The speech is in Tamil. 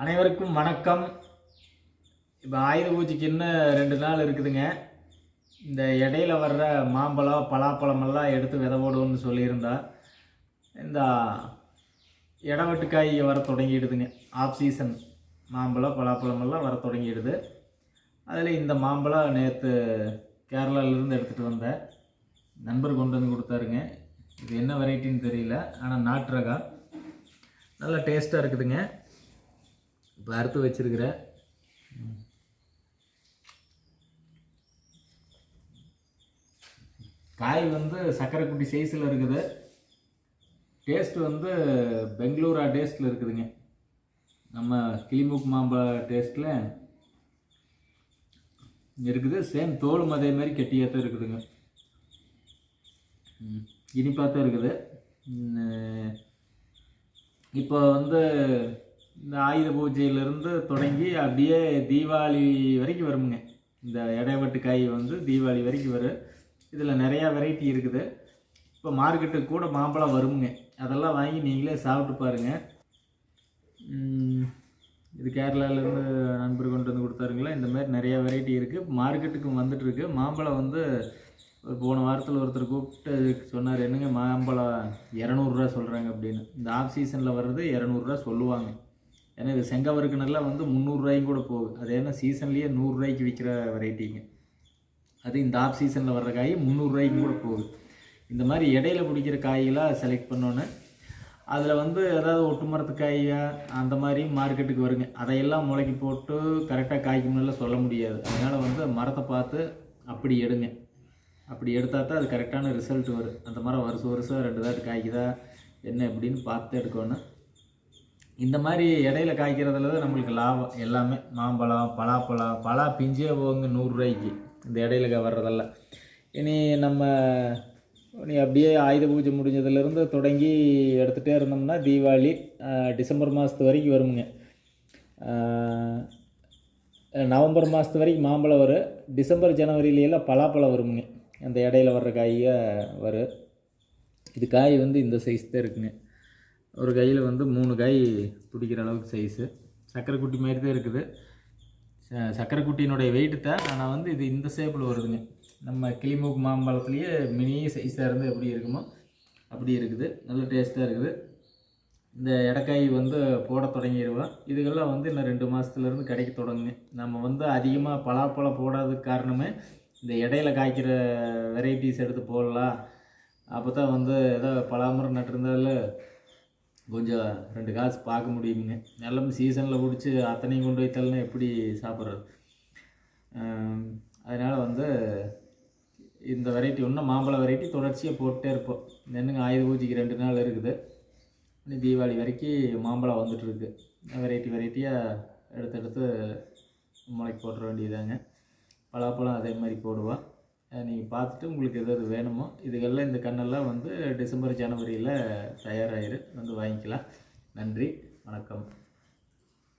அனைவருக்கும் வணக்கம். இப்போ ஆயுத பூஜைக்கு இன்னும் ரெண்டு நாள் இருக்குதுங்க. இந்த இடையில வர்ற மாம்பழம் பலாப்பழமெல்லாம் எடுத்து விதை போடுவோம்னு சொல்லியிருந்தா இந்த இடவட்டுக்காய் வர தொடங்கிடுதுங்க. ஆஃப் சீசன் மாம்பழம் பலாப்பழமெல்லாம் வர தொடங்கிடுது. அதில் இந்த மாம்பழம் நேற்று கேரளாவிலேருந்து எடுத்துகிட்டு வந்தேன் நண்பர் கொண்டு வந்து கொடுத்தாருங்க. இது என்ன வெரைட்டின்னு தெரியல ஆனால் நாட்டு ரகம் நல்லா டேஸ்ட்டாக இருக்குதுங்க. இப்போ அறுத்து வச்சிருக்கிறேன் காய் வந்து சக்கரை குட்டி சைஸில் இருக்குது. டேஸ்ட் வந்து பெங்களூரா டேஸ்ட்டில் இருக்குதுங்க. நம்ம கிளிமுக் மாம்பழ டேஸ்ட்டில் இருக்குது. சேம் தோலும் அதே மாதிரி கெட்டியாக தான் இருக்குதுங்க. இனிப்பாக தான் இருக்குது. இப்போ வந்து இந்த ஆயுத பூஜையிலேருந்து தொடங்கி அப்படியே தீபாவளி வரைக்கும் வருமுங்க. இந்த இடைவெட்டு காய் வந்து தீபாவளி வரைக்கும் வரும். இதில் நிறையா வெரைட்டி இருக்குது. இப்போ மார்க்கெட்டுக்கு கூட மாம்பழம் வருமுங்க. அதெல்லாம் வாங்கி நீங்களே சாப்பிட்டு பாருங்கள் இது கேரளாவிலேருந்து நண்பர் கொண்டு வந்து கொடுத்தாருங்களா? இந்த மாதிரி நிறையா வெரைட்டி இருக்குது மார்க்கெட்டுக்கு வந்துட்டுருக்கு மாம்பழம் வந்து ஒரு போன வாரத்தில் ஒருத்தர் கூப்பிட்டு சொன்னார் என்னங்க மாம்பழம் இரநூறுரூவா சொல்கிறாங்க அப்படின்னு. இந்த ஆஃப் சீசனில் வர்றது இரநூறுவா சொல்லுவாங்க. ஏன்னா இது செங்கவருக்கு வந்து முந்நூறுரூவாயும் கூட போகுது. அது ஏன்னா சீசன்லேயே நூறுரூவாய்க்கு விற்கிற வெரைட்டிங்க அது இந்த ஆஃப் சீசனில் வர்ற காய் முந்நூறுரூவாய்க்கும் கூட போகுது. இந்த மாதிரி இடையில பிடிக்கிற காய்களாக செலக்ட் பண்ணோன்னு அதில் வந்து ஏதாவது ஒட்டு மரத்து காயா அந்த மாதிரி மார்க்கெட்டுக்கு வருங்க. அதையெல்லாம் முளைக்கி போட்டு கரெக்டாக காய்க்கும்னுலாம் சொல்ல முடியாது. அதனால் வந்து மரத்தை பார்த்து அப்படி எடுங்க. அப்படி எடுத்தால் தான் அது கரெக்டான ரிசல்ட் வரும். அந்த மரம் வருஷம் வருஷம் ரெண்டு தாட்டு காய்க்குதா என்ன எப்படின்னு பார்த்து எடுக்கணும். இந்த மாதிரி இடையில காய்க்கிறதுல தான் நம்மளுக்கு லாபம். எல்லாமே மாம்பழம் பலாப்பழம் பலா பிஞ்சே போகுங்க நூறுரூவாய்க்கு இந்த இடையில வர்றதெல்லாம். இனி நம்ம இனி அப்படியே ஆயுத பூஜை முடிஞ்சதுலேருந்து தொடங்கி எடுத்துகிட்டே இருந்தோம்னா தீபாவளி டிசம்பர் மாதத்து வரைக்கும் வருமுங்க. நவம்பர் மாதத்து வரைக்கும் மாம்பழம் வரும் டிசம்பர் ஜனவரியிலெல்லாம் பலாப்பழம் வருமுங்க. அந்த இடையில வர்ற காயை வரும் இது காய் வந்து இந்த சைஸ் தான் இருக்குங்க. ஒரு கையில் வந்து மூணு காய் பிடிக்கிற அளவுக்கு சைஸு சக்கரை குட்டி மாதிரி தான் இருக்குது. ச- சக்கரை குட்டியினுடைய வெயிட்டு தான். ஆனால் வந்து இது இந்த ஷேப்பில் வருதுங்க. நம்ம கிளிமூக்கு மாம்பழத்துலேயே மினி சைஸாக இருந்து எப்படி இருக்குமோ அப்படி இருக்குது. நல்ல டேஸ்ட்டாக இருக்குது. இந்த இடக்காய் வந்து போட தொடங்கிடுவோம் இதுகெல்லாம் வந்து இன்னும் ரெண்டு மாதத்துலேருந்து கிடைக்க தொடங்குங்க. நம்ம வந்து அதிகமாக பலாப்பழம் போடாததுக்கு காரணமே இந்த இடையில காய்க்கிற வெரைட்டிஸ் எடுத்து போடலாம். அப்போ தான் வந்து ஏதோ பலாமரம் நட்டிருந்தாலும் கொஞ்சம் ரெண்டு காசு பார்க்க முடியுமுங்க. நல்ல சீசனில் பிடிச்சி அத்தனையும் கொண்டு வைத்தாலும் எப்படி சாப்பிட்றது? அதனால் வந்து இந்த வெரைட்டி ஒன்றும் மாம்பழ வெரைட்டி தொடர்ச்சியாக போட்டுட்டே இருப்போம். என்னங்க ஆயுத பூஜைக்கு ரெண்டு நாள் இருக்குது. இன்னும் தீபாவளி வரைக்கும் மாம்பழம் வந்துட்டுருக்கு. வெரைட்டி வெரைட்டியாக எடுத்து எடுத்து முளைக்கு போட்டுற வேண்டியதாங்க பலாப்பழம் அதே மாதிரி போடுவோம். நீங்கள் பார்த்துட்டு உங்களுக்கு எது எது வேணுமோ இதுக்கெல்லாம் இந்த கண்ணெல்லாம் வந்து டிசம்பர் ஜனவரியில் தயாராகிரு வந்து வாங்கிக்கலாம். நன்றி. வணக்கம்.